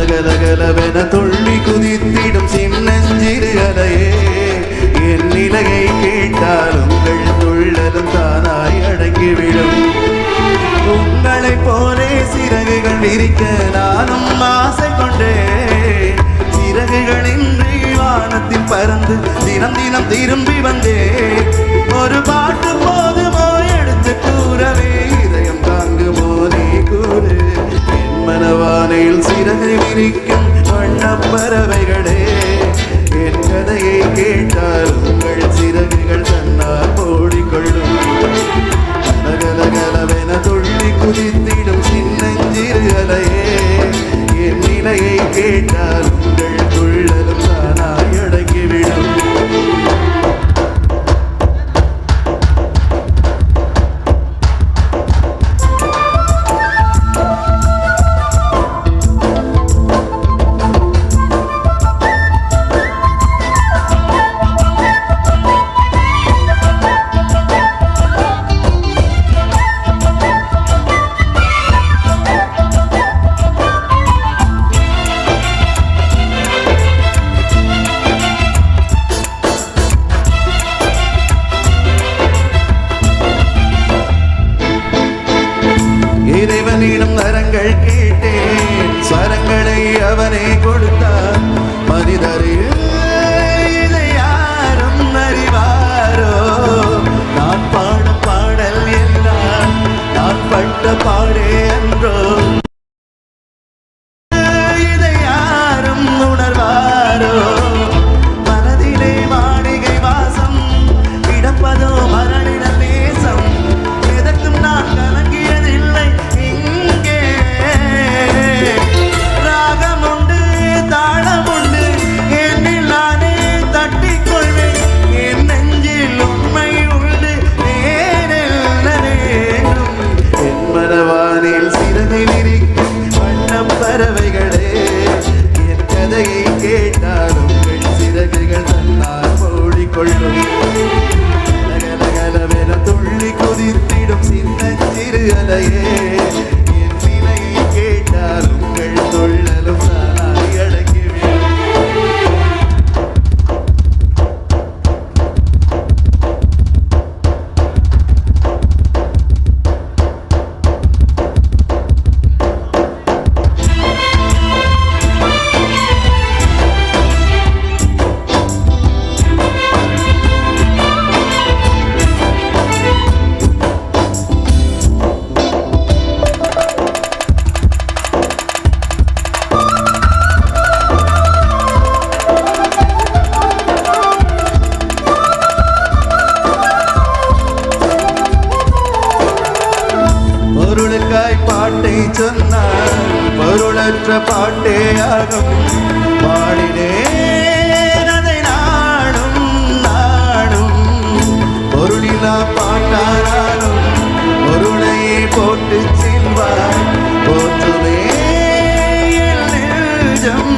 கலகலகலவென துள்ளி குதித்திடும் சின்னஞ்சிறு அலையே. என் நிலையை கேட்டால் உங்கள் துள்ளலும் தானாய் அடங்கிவிடும். உங்களை போலே சிறகுகள் விரிக்க நானும் ஆசை கொண்டேன். சிறகுகளின்றி வானத்தில் பறந்து தினம் தினம் திரும்பி வந்தேன். ஒரு மனவானையில் விரிக்கும் வண்ணப் பறவைகளே என் கதையை கேட்டால் உங்கள் சிறகுகள் தன்னால் ஓடிக்கொள்ளும் கலகலகலவென துள்ளி குதித்திடும் சின்னஞ்சிறு அலையே என் நிலையை கேட்டால் பாடே என்றோ புகழற்ற பாட்டே ஆகும் பாடினேன். அதை நாடும் நாடும் பொருளிலா பாட்டானாலும் பொருளையே போட்டு செல்வார் போற்றுமே நெஞ்சம்.